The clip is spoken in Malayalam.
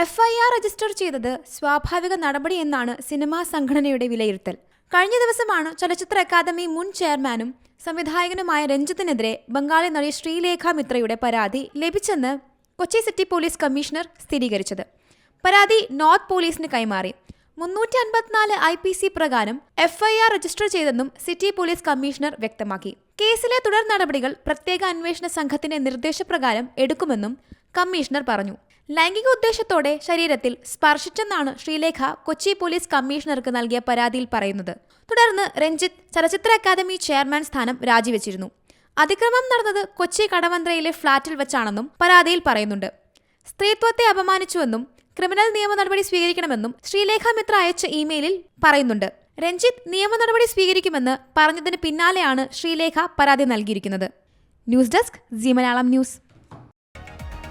എഫ് ഐ ആർ രജിസ്റ്റർ ചെയ്തത് സ്വാഭാവിക നടപടി എന്നാണ് സിനിമാ സംഘടനയുടെ വിലയിരുത്തൽ. കഴിഞ്ഞ ദിവസമാണ് ചലച്ചിത്ര അക്കാദമി മുൻ ചെയർമാനും സംവിധായകനുമായ രഞ്ജിത്തിനെതിരെ ബംഗാളി നടി ശ്രീലേഖ മിത്രയുടെ പരാതി ലഭിച്ചെന്ന് കൊച്ചി സിറ്റി പോലീസ് കമ്മീഷണർ സ്ഥിരീകരിച്ചത്. പരാതി നോർത്ത് പോലീസിന് കൈമാറി. മുന്നൂറ്റി അൻപത്തിനാല് ഐ പി സി പ്രകാരം എഫ് ഐ ആർ രജിസ്റ്റർ ചെയ്തെന്നും സിറ്റി പോലീസ് കമ്മീഷണർ വ്യക്തമാക്കി. കേസിലെ തുടർ നടപടികൾ പ്രത്യേക അന്വേഷണ സംഘത്തിന്റെ നിർദ്ദേശപ്രകാരം എടുക്കുമെന്നും കമ്മീഷണർ പറഞ്ഞു. ലൈംഗിക ഉദ്ദേശത്തോടെ ശരീരത്തിൽ സ്പർശിച്ചെന്നാണ് ശ്രീലേഖ കൊച്ചി പോലീസ് കമ്മീഷണർക്ക് നൽകിയ പരാതിയിൽ പറയുന്നത്. തുടർന്ന് രഞ്ജിത്ത് ചലച്ചിത്ര അക്കാദമി ചെയർമാൻ സ്ഥാനം രാജിവെച്ചിരുന്നു. അതിക്രമം നടന്നത് കൊച്ചി കടവന്ത്രയിലെ ഫ്ളാറ്റിൽ വെച്ചാണെന്നും പരാതിയിൽ പറയുന്നുണ്ട്. സ്ത്രീത്വത്തെ അപമാനിച്ചുവെന്നും ക്രിമിനൽ നിയമ നടപടി സ്വീകരിക്കണമെന്നും ശ്രീലേഖ മിത്ര അയച്ച ഇമെയിലിൽ പറയുന്നുണ്ട്. രഞ്ജിത്ത് നിയമ നടപടി സ്വീകരിക്കുമെന്ന് പറഞ്ഞതിന് പിന്നാലെയാണ് ശ്രീലേഖ പരാതി നൽകിയിരിക്കുന്നത്. News desk Zee Malayalam news.